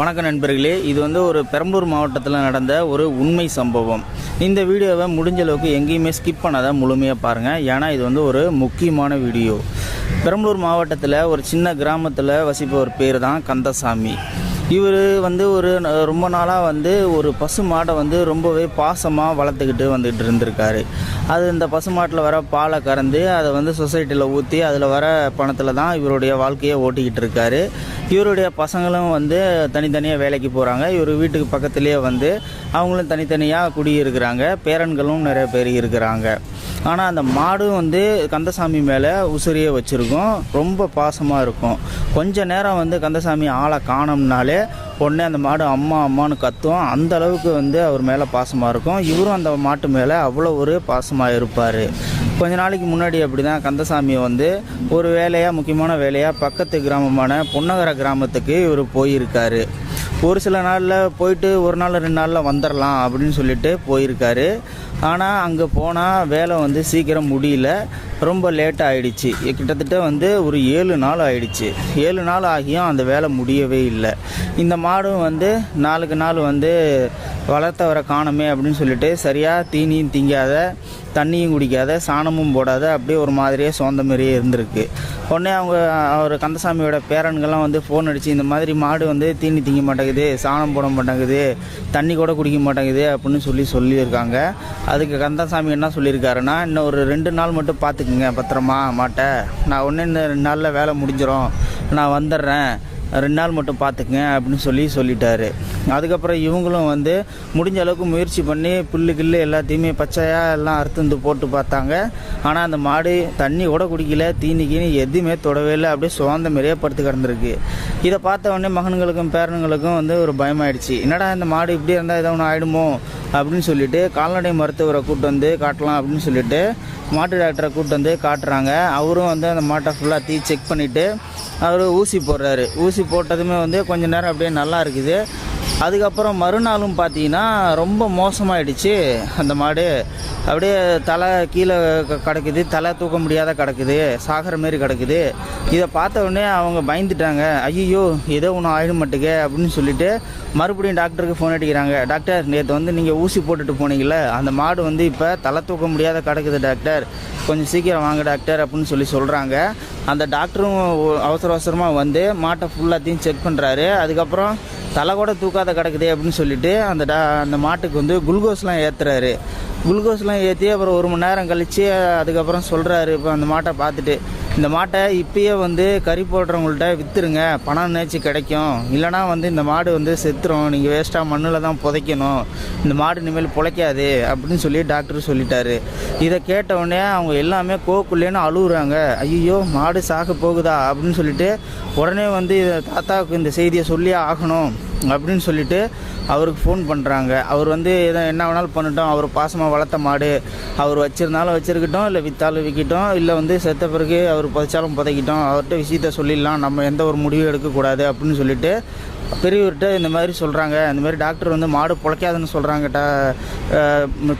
வணக்கம் நண்பர்களே இது வந்து ஒரு பெரம்பலூர் மாவட்டத்தில் நடந்த ஒரு உண்மை சம்பவம். இந்த வீடியோவை முடிஞ்ச அளவுக்கு எங்கேயுமே ஸ்கிப் பண்ணாத முழுமையாக பாருங்கள் ஏன்னா இது வந்து ஒரு முக்கியமான வீடியோ. பெரம்பலூர் மாவட்டத்தில் ஒரு சின்ன கிராமத்தில் வசிப்பவர் பேர் தான் கந்தசாமி. இவர் வந்து ஒரு ரொம்ப நாளாக வந்து ஒரு பசு மாடை வந்து ரொம்பவே பாசமாக வளர்த்துக்கிட்டு வந்துக்கிட்டு இருந்திருக்காரு. அது இந்த பசு மாட்டில் வர பாலை கறந்து அதை வந்து சொசைட்டியில் ஊற்றி அதில் வர பணத்தில் தான் இவருடைய வாழ்க்கையை ஓட்டிக்கிட்டு இருக்காரு. இவருடைய பசங்களும் வந்து தனித்தனியாக வேலைக்கு போகிறாங்க இவர் வீட்டுக்கு பக்கத்துலேயே வந்து அவங்களும் தனித்தனியாக குடியிருக்கிறாங்க. பேரன்களும் நிறைய பேர் இருக்கிறாங்க. ஆனால் அந்த மாடும் வந்து கந்தசாமி மேலே உசிரியை வச்சுருக்கும். ரொம்ப பாசமாக இருக்கும். கொஞ்ச நேரம் வந்து கந்தசாமி ஆளை காணோம்னாலே உடனே அந்த மாடு அம்மா அம்மான்னு கத்தும். அந்த அளவுக்கு வந்து அவர் மேலே பாசமாக இருக்கும். இவரும் அந்த மாட்டு மேலே அவ்வளோ ஒரு பாசமாக இருப்பார். கொஞ்ச நாளைக்கு முன்னாடி அப்படி தான் கந்தசாமியை வந்து ஒரு வேலையாக முக்கியமான வேலையாக பக்கத்து கிராமமான பொன்னகர கிராமத்துக்கு இவர் போயிருக்காரு. ஒரு சில நாளில் போயிட்டு ஒரு நாள் ரெண்டு நாளில் வந்துடலாம் அப்படின்னு சொல்லிட்டு போயிருக்காரு. ஆனால் அங்கே போனால் வேலை வந்து சீக்கிரம் முடியல. ரொம்ப லேட் ஆகிடுச்சு கிட்டத்தட்ட வந்து ஒரு ஏழு நாள் ஆயிடுச்சு. ஏழு நாள் ஆகியும் அந்த வேலை முடியவே இல்லை. இந்த மாடும் வந்து நாளுக்கு நாள் வந்து வளர்த்தவரை காணமே அப்படின்னு சொல்லிட்டு சரியாக தீனியும் திங்காத தண்ணியும் குடிக்காத சாணமும் போடாத அப்படியே ஒரு மாதிரியே சோந்த மாதிரியே இருந்திருக்கு. உடனே அவங்க அவர் கந்தசாமியோட பேரன்கள்லாம் வந்து ஃபோன் அடித்து இந்த மாதிரி மாடு வந்து தீனி திங்க மாட்டேங்குது சாணம் போட மாட்டேங்குது தண்ணி கூட குடிக்க மாட்டேங்குது அப்படின்னு சொல்லி சொல்லியிருக்காங்க. அதுக்கு கந்தசாமி என்ன சொல்லியிருக்காருன்னா இன்னும் ஒரு ரெண்டு நாள் மட்டும் பார்த்துக்குங்க பத்திரமா மாட்டை. நான் ஒன்று இந்த ரெண்டு நாளில் வேலை முடிஞ்சிடும் நான் வந்துடுறேன். ரெண்டு நாள் மட்டும் பார்த்துக்குங்க அப்படின்னு சொல்லி சொல்லிட்டாரு. அதுக்கப்புறம் இவங்களும் வந்து முடிஞ்ச அளவுக்கு முயற்சி பண்ணி புல்லு கில்லு எல்லாத்தையுமே பச்சையாக எல்லாம் அறுத்து வந்து போட்டு பார்த்தாங்க. ஆனால் அந்த மாடு தண்ணி கூட குடிக்கல தீனி கீனி எதுவுமே தொடவே இல்லை. அப்படியே சுவாந்த மாதிரியே படுத்து கிடந்திருக்கு. இதை பார்த்த உடனே மகன்களுக்கும் பேரனுங்களுக்கும் வந்து ஒரு பயமாயிடுச்சு. என்னடா இந்த மாடு இப்படி இருந்தால் ஏதோ ஒன்று ஆகிடுமோ அப்படின்னு சொல்லிட்டு கால்நடை மருத்துவரை கூட்டு வந்து காட்டலாம் அப்படின்னு சொல்லிட்டு மாட்டு டாக்டரை கூப்பிட்டு வந்து காட்டுறாங்க. அவரும் வந்து அந்த மாட்டை ஃபுல்லாக தீ செக் பண்ணிவிட்டு அவர் ஊசி போடுறாரு. ஊசி போட்டதுமே வந்து கொஞ்ச நேரம் அப்படியே நல்லா இருக்குது. அதுக்கப்புறம் மறுநாளும் பார்த்தீங்கன்னா ரொம்ப மோசமாயிடுச்சு. அந்த மாடு அப்படியே தலை கீழே க- கிடக்குது. தலை தூக்க முடியாத கிடக்குது. சாகிற மாரி கிடக்குது. இதை பார்த்த உடனே அவங்க பயந்துட்டாங்க. ஐயோ ஏதோ ஒன்று ஆயிடும் மட்டுக்கே அப்படின்னு சொல்லிட்டு மறுபடியும் டாக்டருக்கு ஃபோன் அடிக்கிறாங்க. டாக்டர் நேற்று வந்து நீங்கள் ஊசி போட்டுட்டு போனீங்கல்ல அந்த மாடு வந்து இப்போ தலை தூக்க முடியாத கிடக்குது டாக்டர். கொஞ்சம் சீக்கிரம் வாங்க டாக்டர் அப்படின்னு சொல்லி சொல்கிறாங்க அந்த டாக்டரும் அவசர அவசரமாக வந்து மாட்டை ஃபுல்லாத்தையும் செக் பண்ணுறாரு அதுக்கப்புறம் தலை கூட தூக்காத கிடக்குதே அப்படின்னு சொல்லிட்டு அந்த டா அந்த மாட்டுக்கு வந்து குளுக்கோஸ்லாம் ஏற்றுறாரு குளுக்கோஸ்லாம் ஏற்றி அப்புறம் ஒரு மணி நேரம் கழித்து அதுக்கப்புறம் சொல்கிறாரு இப்போ அந்த மாட்டை பார்த்துட்டு. இந்த மாட்டை இப்பயே வந்து கறி போடுறவங்கள்ட்ட விற்றுருங்க பணம் நேச்சு கிடைக்கும். இல்லைனா வந்து இந்த மாடு வந்து செத்துரும். நீங்கள் வேஸ்ட்டாக மண்ணில் தான் புதைக்கணும். இந்த மாடு இனிமேல் பிழைக்காது அப்படின்னு சொல்லி டாக்டர் சொல்லிட்டாரு. இதை கேட்ட உடனே அவங்க எல்லாமே கோக்குள்ளேன்னு அழுகுறாங்க. ஐயோ மாடு சாக போகுதா அப்படின்னு சொல்லிட்டு உடனே வந்து இதை தாத்தாவுக்கு இந்த செய்தியை சொல்லி ஆகணும். அப்படின்னு சொல்லிட்டு அவருக்கு ஃபோன் பண்ணுறாங்க அவர் வந்து எதை என்ன வேணாலும் பண்ணட்டும். அவர் பாசமாக வளர்த்த மாடு. அவர் வச்சுருந்தாலும் வச்சுருக்கட்டும் இல்லை விற்றாலும் விற்கிட்டோம் இல்லை வந்து செத்த பிறகு அவர் புதைச்சாலும் புதைக்கிட்டோம். அவர்கிட்ட விஷயத்த சொல்லிடலாம். நம்ம எந்த ஒரு முடிவும் எடுக்கக்கூடாது அப்படின்னு சொல்லிட்டு பெரியவர்கிட்ட இந்த மாதிரி சொல்கிறாங்க இந்த மாதிரி டாக்டர் வந்து மாடு பிழைக்காதுன்னு சொல்கிறாங்க டா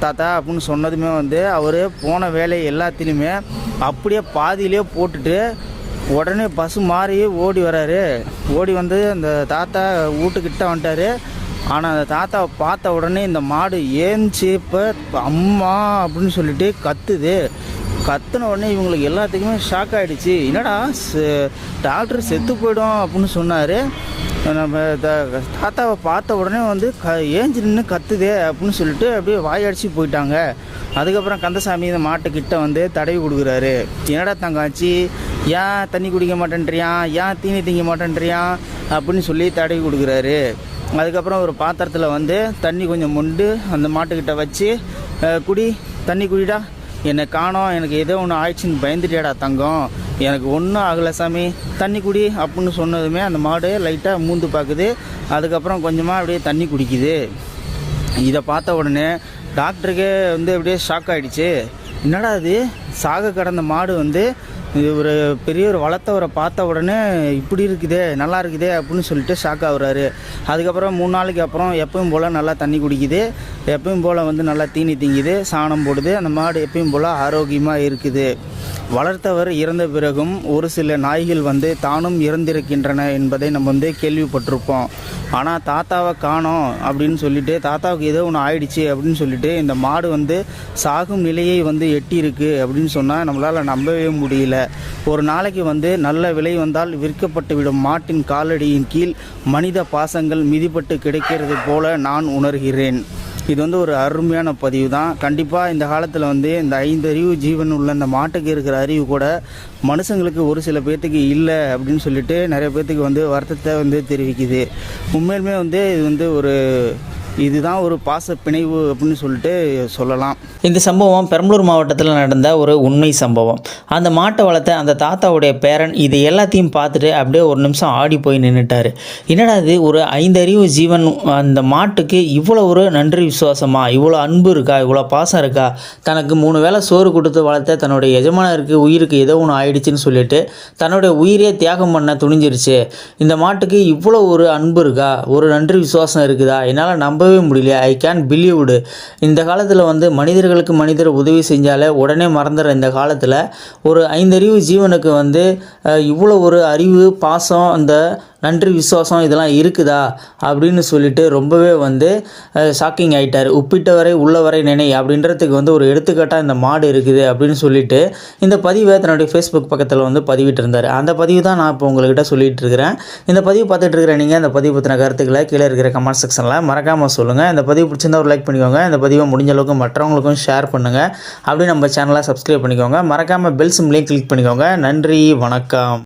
தாத்தா அப்படின்னு சொன்னதுமே வந்து அவர் போன வேலை எல்லாத்துலேயுமே அப்படியே பாதியிலே போட்டுட்டு உடனே பஸ்ஸு மாறி ஓடி வராரு. ஓடி வந்து அந்த தாத்தா வீட்டுக்கிட்ட வந்துட்டாரு. ஆனால் அந்த தாத்தாவை பார்த்த உடனே இந்த மாடு ஏஞ்சி இப்போ அம்மா அப்படின்னு சொல்லிட்டு கத்துது. கத்துன உடனே இவங்களுக்கு எல்லாத்துக்குமே ஷாக் ஆகிடுச்சு என்னடா செ- டாக்டர் செத்து போயிடும் அப்படின்னு சொன்னார். நம்ம த- தாத்தாவை பார்த்த உடனே வந்து க ஏஞ்சி நின்று கத்துதே அப்படின்னு சொல்லிட்டு அப்படியே வாயடிச்சு போயிட்டாங்க. அதுக்கப்புறம் கந்தசாமி இந்த மாட்டுக்கிட்ட வந்து தடவி கொடுக்குறாரு. என்னடா தங்காச்சி ஏன் தண்ணி குடிக்க மாட்டேன்றியான் ஏன் தீனி திங்க மாட்டேன்றியான் அப்படின்னு சொல்லி தடவி கொடுக்குறாரு. அதுக்கப்புறம் ஒரு பாத்திரத்தில் வந்து தண்ணி கொஞ்சம் மொண்டு அந்த மாட்டுக்கிட்ட வச்சு குடி தண்ணி குடிடா. என்னை காணோம் எனக்கு ஏதோ ஒன்று ஆயிடுச்சுன்னு பயந்துட்டியாடா தங்கம். எனக்கு ஒன்றும் ஆகலை சாமி. தண்ணி குடி அப்படின்னு சொன்னதுமே அந்த மாடு லைட்டாக மூந்து பார்க்குது அதுக்கப்புறம் கொஞ்சமாக அப்படியே தண்ணி குடிக்குது. இதை பார்த்த உடனே டாக்டருக்கே வந்து அப்படியே ஷாக் ஆகிடுச்சு என்னடா இது? சாக கடந்த மாடு வந்து இது ஒரு பெரிய ஒரு வளர்த்தவரை பார்த்த உடனே இப்படி இருக்குதே நல்லா இருக்குதே அப்படின்னு சொல்லிட்டு ஷாக் ஆகுறாரு. அதுக்கப்புறம் மூணு நாளைக்கு அப்புறம் எப்பவும் போல் நல்லா தண்ணி குடிக்குது. எப்பவும் போல் வந்து நல்லா தீனி திங்குது சாணம் போடுது. அந்த மாடு எப்பயும் போல் ஆரோக்கியமாக இருக்குது. வளர்த்தவர் இறந்த பிறகும் ஒரு சில நாய்கள் வந்து தானும் இறந்திருக்கின்றன என்பதை நம்ம வந்து கேள்விப்பட்டிருப்போம். ஆனால் தாத்தாவை காணோம் அப்படின்னு சொல்லிட்டு தாத்தாவுக்கு ஏதோ ஒன்று ஆயிடுச்சு அப்படின்னு சொல்லிட்டு இந்த மாடு வந்து சாகும் நிலையை வந்து எட்டியிருக்கு அப்படின்னு சொன்னால் நம்மளால் நம்பவே முடியல. ஒரு நாளைக்கு வந்து நல்ல விலை வந்தால் விற்கப்பட்டு விடும் மாட்டின் காலடியின் கீழ் மனித பாசங்கள் மிதிப்பட்டு கிடைக்கிறது போல நான் உணர்கிறேன். இது வந்து ஒரு அருமையான பதிவு தான் கண்டிப்பாக இந்த காலத்தில் வந்து இந்த ஐந்து அறிவு ஜீவன் உள்ள இந்த மாட்டுக்கு இருக்கிற அறிவு கூட மனுஷங்களுக்கு ஒரு சில பேர்த்துக்கு இல்லை அப்படின்னு சொல்லிட்டு நிறைய பேர்த்துக்கு வந்து வருத்தத்தை வந்து தெரிவிக்குது. உண்மையிலுமே வந்து இது வந்து ஒரு இதுதான் ஒரு பாச பிணைவு அப்படின்னு சொல்லிட்டு சொல்லலாம். இந்த சம்பவம் பெரம்பலூர் மாவட்டத்தில் நடந்த ஒரு உண்மை சம்பவம். அந்த மாட்டை வளர்த்த அந்த தாத்தாவுடைய பேரன் இது எல்லாத்தையும் பார்த்துட்டு அப்படியே ஒரு நிமிஷம் ஆடி போய் நின்றுட்டார் என்னடா இது? ஒரு ஐந்தறிவு ஜீவன் அந்த மாட்டுக்கு இவ்வளோ ஒரு நன்றி விசுவாசமா? இவ்வளோ அன்பு இருக்கா? இவ்வளோ பாசம் இருக்கா? தனக்கு மூணு வேளை சோறு கொடுத்து வளர்த்த தன்னுடைய எஜமானருக்கு உயிருக்கு ஏதோ ஒன்று ஆயிடுச்சுன்னு சொல்லிட்டு தன்னுடைய உயிரே தியாகம் பண்ண துணிஞ்சிருச்சு. இந்த மாட்டுக்கு இவ்வளோ ஒரு அன்பு இருக்கா? ஒரு நன்றி விசுவாசம் இருக்குதா? என்னால் நம்பவே முடியல ஐ கேன் பிலீவ்டு இந்த காலத்தில் வந்து மனிதர்களுக்கு மனிதர் உதவி செஞ்சாலே உடனே மறந்துடுற இந்த காலத்தில் ஒரு ஐந்தறிவு ஜீவனுக்கு வந்து இவ்வளோ ஒரு அறிவு பாசம் அந்த நன்றி விசுவாசம் இதெல்லாம் இருக்குதா? அப்படின்னு சொல்லிட்டு ரொம்பவே வந்து ஷாக்கிங் ஆயிட்டார். உப்பிட்டவரை உள்ளவரை நினை அப்படின்றதுக்கு வந்து ஒரு எடுத்துக்காட்டாக இந்த மாடு இருக்குது அப்படின்னு சொல்லிட்டு இந்த பதிவை தன்னுடைய ஃபேஸ்புக் பக்கத்தில் வந்து பதிவிட்டு இருந்தார் அந்த பதிவு தான் நான் இப்போ உங்கள்கிட்ட சொல்லிட்டு இருக்கிறேன். இந்த பதிவு பார்த்துட்டு இருக்கிற நீங்கள் இந்த பதிவு பற்றின கருத்துக்களை கீழே இருக்கிற கமெண்ட் செக்ஷனில் மறக்காமல் சொல்லுங்கள் இந்த பதிவு பிடிச்சிருந்தா ஒரு லைக் பண்ணிக்கோங்க. இந்த பதிவை முடிஞ்ச அளவுக்கு மற்றவங்களுக்கும் ஷேர் பண்ணுங்கள் அப்படியே நம்ம சேனலை சப்ஸ்கிரைப் பண்ணிக்கோங்க. மறக்காமல் பெல் சிம்லேயும் கிளிக் பண்ணிக்கோங்க. நன்றி வணக்கம்.